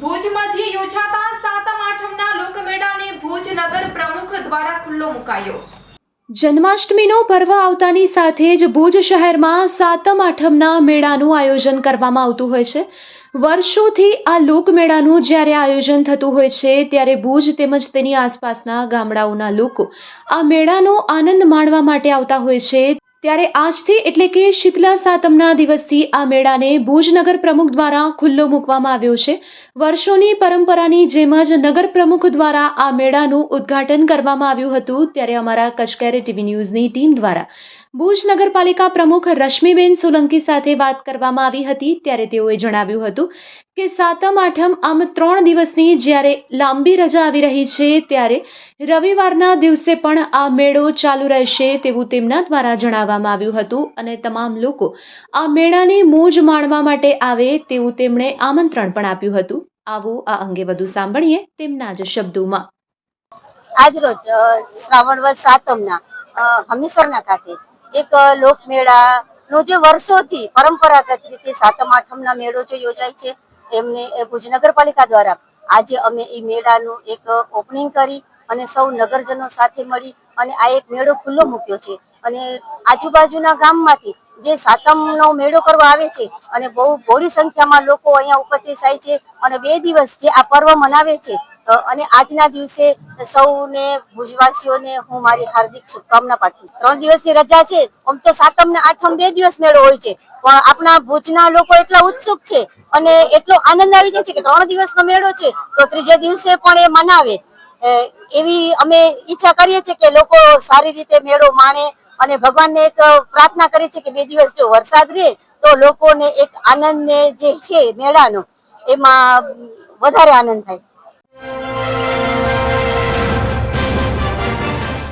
ભુજ મધ્ય યોજાતા સાતમ આઠમના લોકમેળાને ભુજ નગર પ્રમુખ દ્વારા ખુલ્લો મુકાયો. જન્માષ્ટમીનો પર્વ આવતાની સાથે જ ભુજ શહેરમાં સાતમ આઠમના મેળાનું આયોજન કરવામાં આવતું હોય છે. વર્ષોથી આ લોકમેળાનું જ્યારે આયોજન થતું હોય છે, ત્યારે ભુજ તેમજ તેની આસપાસના ગામડાઓના લોકો આ મેળાનો આનંદ માણવા માટે આવતા હોય છે. ત્યારે આજથી એટલે કે શીતલા સાતમના દિવસથી આ મેળાને ભુજનગર પ્રમુખ દ્વારા ખુલ્લો મૂકવામાં આવ્યો છે. વર્ષોની પરંપરાની જેમ જ નગર પ્રમુખ દ્વારા આ મેળાનું ઉદ્ઘાટન કરવામાં આવ્યું હતું. ત્યારે અમારા કચકેરે ટીવી ન્યૂઝની ટીમ દ્વારા ભુજ નગરપાલિકા પ્રમુખ રશ્મિબેન સોલંકી સાથે વાત કરવામાં આવી હતી ત્યારે તેઓએ જણાવ્યું હતું કે સાતમ, આઠમ, આમ ત્રણ દિવસની જ્યારે લાંબી રજા આવી રહી છે ત્યારે રવિવારના દિવસે પણ આ મેળો ચાલુ રહેશે તેવું તેમના દ્વારા જણાવવામાં આવ્યું હતું અને તમામ લોકો આ મેળાની મોજ માણવા માટે આવે તેવું તેમણે આમંત્રણ પણ આપ્યું હતું. આવો આ અંગે વધુ સાંભળીએ તેમના જ શબ્દોમાં. આજ રોજ શ્રાવણ વદ સાતમના હમીસરના કાંઠે એક અ, લોકમેળાનો જે વર્ષોથી પરંપરાગત રીતે સાતમ આઠમના મેળો જે યોજાય છે એમને ભુજ નગરપાલિકા દ્વારા આજે અમે એ મેળાનું એક ઓપનિંગ કરી અને સૌ નગરજનો સાથે મળી અને આ એક મેળો ખુલ્લો મૂક્યો છે. અને આજુબાજુના ગામમાંથી જે સાતમનો મેળો કરવા આવે છે અને બહુ બહોળી સંખ્યામાં લોકો અહીંયા ઉપસ્થિત થાય છે અને બે દિવસ જે આ પર્વ મનાવે છે અને આજના દિવસે સૌને, ભુજવાસીઓને હું મારી હાર્દિક શુભકામના પાઠવું ત્રણ દિવસની રજા છે, આમ તો સાતમ ને આઠમ બે દિવસ મેળો હોય છે, પણ આપણા ભુજના લોકો એટલા ઉત્સુક છે અને એટલો આનંદ આવી જાય છે કે ત્રણ દિવસનો મેળો છે, તો ત્રીજે દિવસે પણ એ મનાવે. એવી અમે ઈચ્છા કરીએ છીએ કે લોકો સારી રીતે મેળો માણે અને ભગવાનને એક પ્રાર્થના કરીએ છીએ કે બે દિવસ જો વરસાદ રહે, તો લોકોને એક આનંદ જે છે મેળાનો, એમાં વધારે આનંદ થાય. Bye.